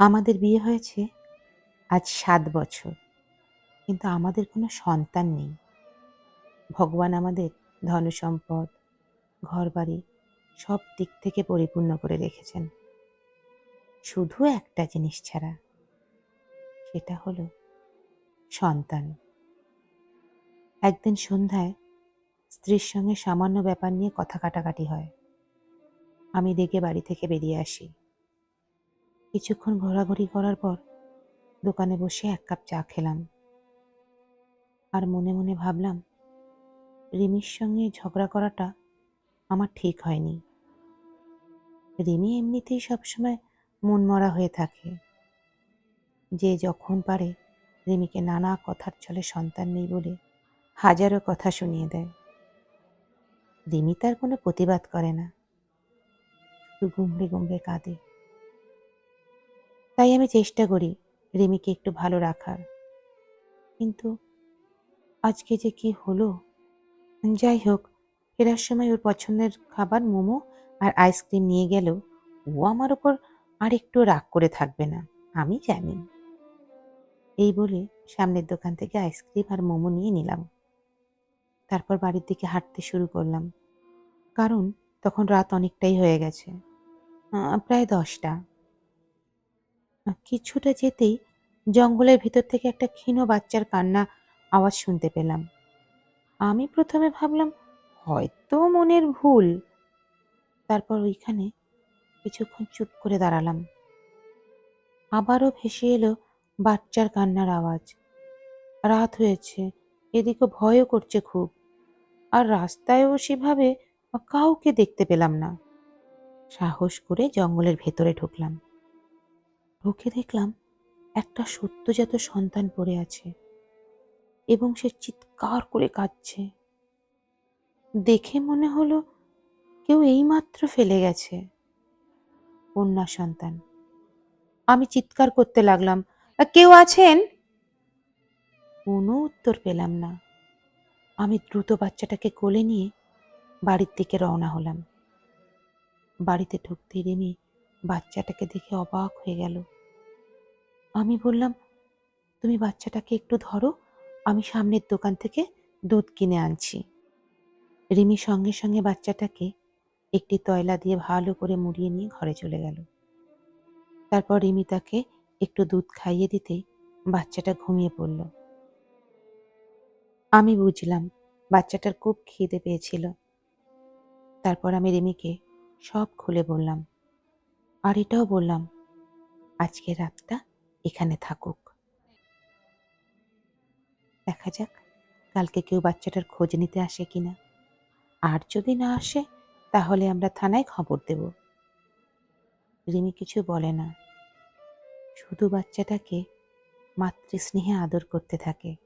আমাদের বিয়ে হয়েছে আজ সাত বছর, কিন্তু আমাদের কোনো সন্তান নেই। ভগবান আমাদের ধনসম্পদ, ঘরবাড়ি সব দিক থেকে পরিপূর্ণ করে রেখেছেন। শুধু একটা জিনিস ছাড়া, সেটা হলো সন্তান। একদিন সন্ধ্যায় স্ত্রীর সঙ্গে সামান্য ব্যাপার নিয়ে কথা কাটাকাটি হয়। আমি রেগে বাড়ি থেকে বেরিয়ে আসি। কিছুক্ষণ ঘোরাঘুরি করার পর দোকানে বসে এক কাপ চা খেলাম। আর মনে মনে ভাবলাম, রিমির সঙ্গে ঝগড়া করাটা আমার ঠিক হয়নি। রিমি এমনিতেই সবসময় মনমরা হয়ে থাকে। যে যখন পারে রিমিকে নানা কথার ছলে সন্তান নেই বলে হাজারো কথা শুনিয়ে দেয়। রিমি তার কোনো প্রতিবাদ করে না। শুধু গুমড়ে গুমড়ে কাঁদে। তাই আমি চেষ্টা করি রিমিকে একটু ভালো রাখার। কিন্তু আজকে যে কি হলো? যাই হোক, ফেরার সময় ওর পছন্দের খাবার মোমো আর আইসক্রিম নিয়ে গেলেও ও আমার ওপর আর একটু রাগ করে থাকবে না, আমি জানি। এই বলে সামনের দোকান থেকে আইসক্রিম আর মোমো নিয়ে নিলাম। তারপর বাড়ির দিকে হাঁটতে শুরু করলাম। কারণ তখন রাত অনেকটাই হয়ে গেছে। প্রায় দশটা। কিছুটা যেতেই জঙ্গলের ভিতর থেকে একটা ক্ষীণ বাচ্চার কান্না আওয়াজ শুনতে পেলাম। আমি প্রথমে ভাবলাম, হয়তো মনের ভুল। তারপর ওইখানে কিছুক্ষণ চুপ করে দাঁড়ালাম। আবারও ভেসে এলো বাচ্চার কান্নার আওয়াজ। রাত হয়েছে, এদিকে ভয়ও করছে খুব, আর রাস্তায়ও সেভাবে কাউকে দেখতে পেলাম না। সাহস করে জঙ্গলের ভেতরে ঢুকলাম। ঢুকে দেখলাম একটা সদ্যজাত সন্তান পড়ে আছে এবং সে চিৎকার করে কাঁদছে। দেখে মনে হলো কেউ এইমাত্র ফেলে গেছে। কন্যা সন্তান, আমি চিৎকার করতে লাগলাম কেউ আছেন? কোনো উত্তর পেলাম না। আমি দ্রুত বাচ্চাটাকে কোলে নিয়ে বাড়ির দিকে রওনা হলাম। বাড়িতে ঢুকতে রেমি বাচ্চাটাকে দেখে অবাক হয়ে গেল। আমি বললাম, তুমি বাচ্চাটাকে একটু ধরো, আমি সামনের দোকান থেকে দুধ কিনে আনছি। রিমি সঙ্গে সঙ্গে বাচ্চাটাকে একটি তয়লা দিয়ে ভালো করে মুড়িয়ে নিয়ে ঘরে চলে গেল। তারপর রিমি তাকে একটু দুধ খাইয়ে দিতে বাচ্চাটা ঘুমিয়ে পড়ল। আমি বুঝলাম, বাচ্চাটার খুব খিদে পেয়েছিল। তারপর আমি রিমিকে সব খুলে বললাম আর এটাও বললাম আজকে রাতটা এখানে থাকুক। দেখা যাক, কালকে কেউ বাচ্চাটার খোঁজ নিতে আসে কিনা। আর যদি না আসে, তাহলে আমরা থানায় খবর দেব। রিমি কিছু বলে না। শুধু বাচ্চাটাকে মাতৃস্নেহে আদর করতে থাকে।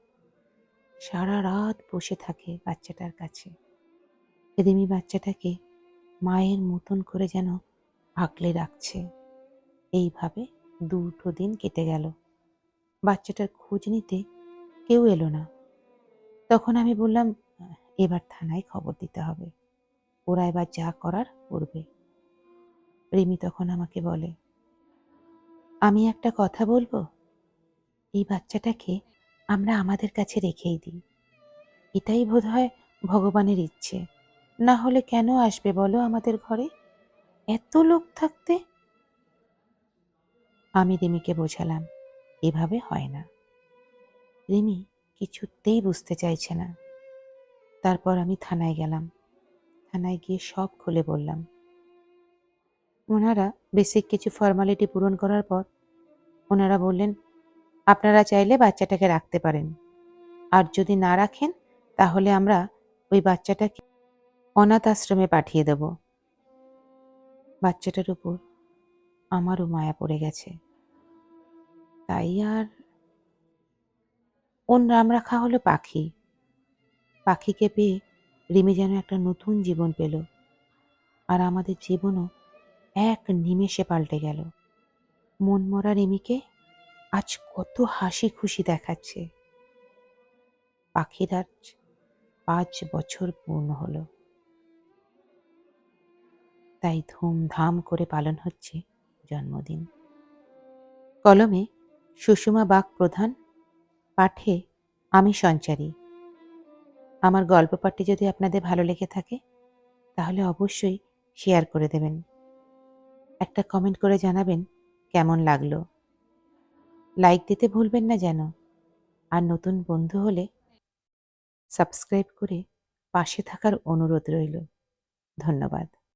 সারা রাত বসে থাকে বাচ্চাটার কাছে। রিমি বাচ্চাটাকে মায়ের মতন করে যেন আগলে রাখছে। এইভাবে দুটো দিন কেটে গেল। বাচ্চাটার খোঁজ নিতে কেউ এলো না। তখন আমি বললাম, এবার থানায় খবর দিতে হবে। ওরা এবার যা করার করবে। রিমি তখন আমাকে বলে, আমি একটা কথা বলব? এই বাচ্চাটাকে আমরা আমাদের কাছে রেখেই দিই। এটাই বোধ হয় ভগবানের ইচ্ছে। না হলে কেন আসবে বলো আমাদের ঘরে? এত লোক থাকতে? আমি রিমিকে বোঝালাম, এভাবে হয় না। রিমি কিছুতেই বুঝতে চাইছে না। তারপর আমি থানায় গেলাম। থানায় গিয়ে সব খুলে বললাম। ওনারা বেসিক কিছু ফর্মালিটি পূরণ করার পর ওনারা বললেন, আপনারা চাইলে বাচ্চাটাকে রাখতে পারেন। আর যদি না রাখেন, তাহলে আমরা ওই বাচ্চাটাকে অনাথ আশ্রমে পাঠিয়ে দেব। বাচ্চাটার উপর আমারও মায়া পড়ে গেছে। তাই আর ওর নাম রাখা হলো পাখি। পাখিকে পেয়ে রিমি যেন একটা নতুন জীবন পেল আর আমাদের জীবনও এক নিমেষে পাল্টে গেল। মনমরা রিমিকে আজ কত হাসি খুশি দেখাচ্ছে। পাখির আজ পাঁচ বছর পূর্ণ হলো। তাই ধুমধাম করে পালন হচ্ছে জন্মদিন। কলমে সুষমা বাগ প্রধান, পাঠে আমি সঞ্চারী। আমার গল্প পাঠটি যদি আপনাদের ভালো লেগে থাকে, তাহলে অবশ্যই শেয়ার করে দেবেন। একটা কমেন্ট করে জানাবেন কেমন লাগল। লাইক দিতে ভুলবেন না যেন। আর নতুন বন্ধু হলে সাবস্ক্রাইব করে পাশে থাকার অনুরোধ রইল। ধন্যবাদ।